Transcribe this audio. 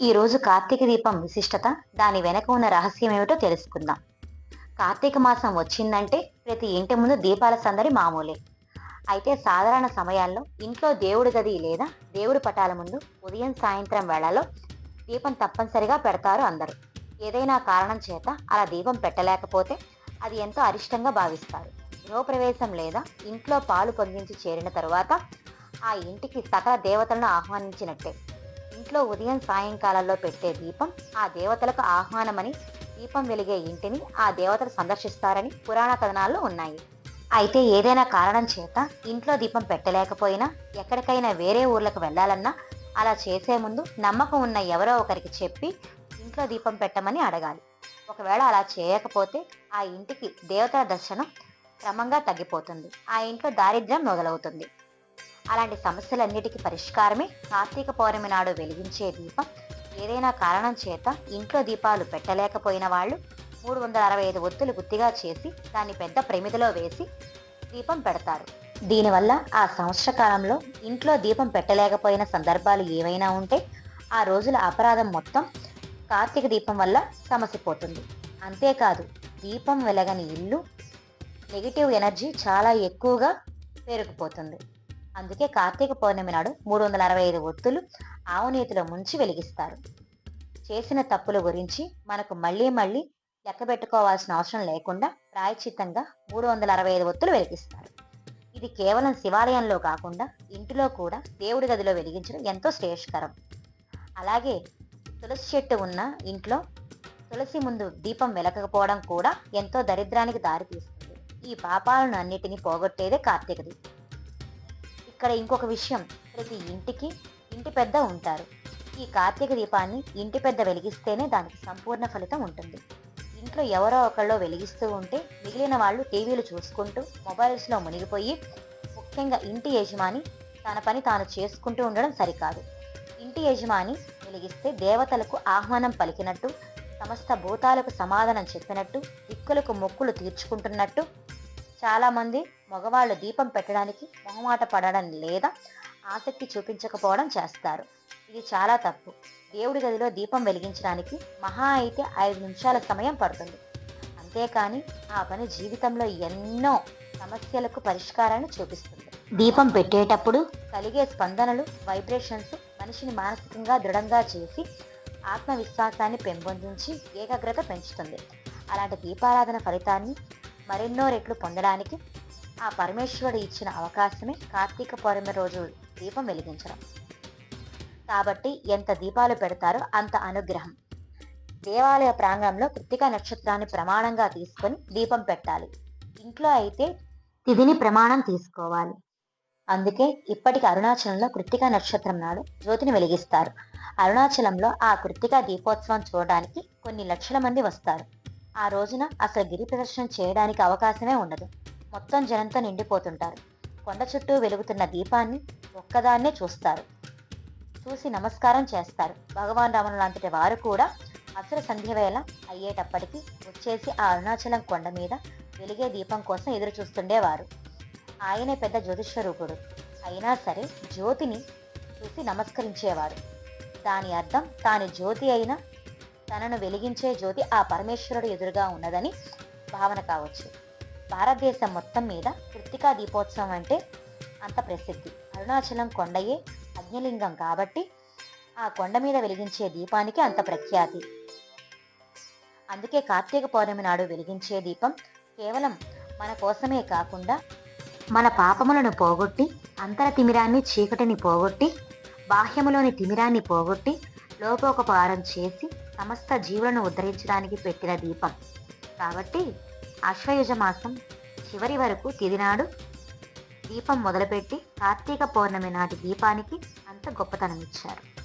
ఈరోజు కార్తీక దీపం విశిష్టత దాని వెనక ఉన్న రహస్యం ఏమిటో తెలుసుకుందాం. కార్తీక మాసం వచ్చిందంటే ప్రతి ఇంటి ముందు దీపాల సందడి మామూలే. అయితే సాధారణ సమయాల్లో ఇంట్లో దేవుడి గది లేదా దేవుడి పటాల ముందు ఉదయం సాయంత్రం వేళలో దీపం తప్పనిసరిగా పెడతారు అందరూ. ఏదైనా కారణం చేత అలా దీపం పెట్టలేకపోతే అది ఎంతో అరిష్టంగా భావిస్తారు. గృహప్రవేశం లేదా ఇంట్లో పాలు పొంగించి చేరిన తరువాత ఆ ఇంటికి సకల దేవతలను ఆహ్వానించినట్టే. ఇంట్లో ఉదయం సాయంకాలంలో పెట్టే దీపం ఆ దేవతలకు ఆహ్వానమని దీపం వెలిగే ఇంటిని ఆ దేవతలు సందర్శిస్తారని పురాణ కథనాల్లో ఉన్నాయి. అయితే ఏదైనా కారణం చేత ఇంట్లో దీపం పెట్టలేకపోయినా ఎక్కడికైనా వేరే ఊర్లకు వెళ్ళాలన్నా అలా చేసే ముందు నమ్మకం ఉన్న ఎవరో ఒకరికి చెప్పి ఇంట్లో దీపం పెట్టమని అడగాలి. ఒకవేళ అలా చేయకపోతే ఆ ఇంటికి దేవతల దర్శనం క్రమంగా తగ్గిపోతుంది. ఆ ఇంట్లో దారిద్ర్యం మొదలవుతుంది. అలాంటి సమస్యలన్నిటికీ పరిష్కారమే కార్తీక పౌర్ణమి నాడు వెలిగించే దీపం. ఏదైనా కారణం చేత ఇంట్లో దీపాలు పెట్టలేకపోయిన వాళ్ళు మూడు వందల అరవై ఐదు ఒత్తులు గుత్తిగా చేసి దాన్ని పెద్ద ప్రమిదలో వేసి దీపం పెడతారు. దీనివల్ల ఆ సంవత్సర కాలంలో ఇంట్లో దీపం పెట్టలేకపోయిన సందర్భాలు ఏవైనా ఉంటే ఆ రోజుల అపరాధం మొత్తం కార్తీక దీపం వల్ల సమసిపోతుంది. అంతేకాదు దీపం వెలగని ఇల్లు నెగిటివ్ ఎనర్జీ చాలా ఎక్కువగా పేరుకుపోతుంది అందుకే కార్తీక పౌర్ణమి నాడు మూడు వందల అరవై ఐదు ఒత్తులు ఆవునీతిలో ముంచి వెలిగిస్తారు. చేసిన తప్పుల గురించి మనకు మళ్ళీ మళ్ళీ లెక్క పెట్టుకోవాల్సిన అవసరం లేకుండా ప్రాయచిత్తంగా మూడు వందల అరవై ఐదు ఒత్తులు వెలిగిస్తారు. ఇది కేవలం శివాలయంలో కాకుండా ఇంటిలో కూడా దేవుడి గదిలో వెలిగించడం ఎంతో శ్రేయస్కరం. అలాగే తులసి చెట్టు ఉన్న ఇంట్లో తులసి ముందు దీపం వెలకపోవడం కూడా ఎంతో దరిద్రానికి దారితీస్తుంది. ఈ పాపాలను అన్నిటినీ పోగొట్టేదే కార్తీక దీపం. ఇక్కడ ఇంకొక విషయం. ప్రతి ఇంటికి ఇంటి పెద్ద ఉంటారు. ఈ కార్తీక దీపాన్ని ఇంటి పెద్ద వెలిగిస్తేనే దానికి సంపూర్ణ ఫలితం ఉంటుంది. ఇంట్లో ఎవరో ఒకళ్ళు వెలిగిస్తూ ఉంటే మిగిలిన వాళ్ళు టీవీలు చూసుకుంటూ మొబైల్స్లో మునిగిపోయి ముఖ్యంగా ఇంటి యజమాని తన పని తాను చేసుకుంటూ ఉండడం సరికాదు. ఇంటి యజమాని వెలిగిస్తే దేవతలకు ఆహ్వానం పలికినట్టు సమస్త భూతాలకు సమాధానం చెప్పినట్టు దిక్కులకు మొక్కులు తీర్చుకుంటున్నట్టు చాలామంది మగవాళ్ళు దీపం పెట్టడానికి మొహమాట పడడం లేదా ఆసక్తి చూపించకపోవడం చేస్తారు. ఇది చాలా తప్పు. దేవుడి గదిలో దీపం వెలిగించడానికి మహా అయితే ఐదు నిమిషాల సమయం పడుతుంది. అంతేకాని ఆ పని జీవితంలో ఎన్నో సమస్యలకు పరిష్కారాన్ని చూపిస్తుంది. దీపం పెట్టేటప్పుడు కలిగే స్పందనలు వైబ్రేషన్స్ మనిషిని మానసికంగా దృఢంగా చేసి ఆత్మవిశ్వాసాన్ని పెంపొందించి ఏకాగ్రత పెంచుతుంది. అలాంటి దీపారాధన ఫలితాన్ని మరెన్నో రెట్లు పొందడానికి ఆ పరమేశ్వరుడు ఇచ్చిన అవకాశమే కార్తీక పౌర్ణమి రోజు దీపం వెలిగించడం. కాబట్టి ఎంత దీపాలు పెడతారో అంత అనుగ్రహం. దేవాలయ ప్రాంగణంలో కృత్తిక నక్షత్రాన్ని ప్రమాణంగా తీసుకొని దీపం పెట్టాలి. ఇంట్లో అయితే తిథిని ప్రమాణం తీసుకోవాలి. అందుకే ఇప్పటికి అరుణాచలంలో కృత్తిక నక్షత్రం నాడు జ్యోతిని వెలిగిస్తారు. అరుణాచలంలో ఆ కృత్తిక దీపోత్సవం చూడడానికి కొన్ని లక్షల మంది వస్తారు. ఆ రోజున అసలు గిరి ప్రదర్శన చేయడానికి అవకాశమే ఉండదు. మొత్తం జనంతో నిండిపోతుంటారు. కొండ చుట్టూ వెలుగుతున్న దీపాన్ని ఒక్కదాన్నే చూస్తారు. చూసి నమస్కారం చేస్తారు. భగవాన్ రాముని లాంటి వారు కూడా అసలు సంధ్య వేళ అయ్యేటప్పటికి వచ్చేసి ఆ అరుణాచలం కొండ మీద వెలిగే దీపం కోసం ఎదురు చూస్తుండేవారు ఆయనే పెద్ద జ్యోతిష్వరూపుడు. అయినా సరే జ్యోతిని చూసి నమస్కరించేవారు. దాని అర్థం తాను జ్యోతి అయిన తనను వెలిగించే జ్యోతి ఆ పరమేశ్వరుడు ఎదురుగా ఉన్నదని భావన కావచ్చు. భారతదేశం మొత్తం మీద కృత్తికా దీపోత్సవం అంటే అంత ప్రసిద్ధి. అరుణాచలం కొండయే అగ్నిలింగం కాబట్టి ఆ కొండ మీద వెలిగించే దీపానికి అంత ప్రఖ్యాతి. అందుకే కార్తీక పౌర్ణమి నాడు వెలిగించే దీపం కేవలం మన కోసమే కాకుండా మన పాపములను పోగొట్టి అంతర తిమిరాన్ని చీకటిని పోగొట్టి బాహ్యములోని తిమిరాన్ని పోగొట్టి లోపోకపారం చేసి సమస్త జీవులను ఉద్ధరించడానికి పెట్టిన దీపం. కాబట్టి అశ్వయుజ మాసం చివరి వరకు తిదినాడు. దీపం మొదలుపెట్టి కార్తీక పౌర్ణమి నాటి దీపానికి అంత గొప్పతనం ఇచ్చారు.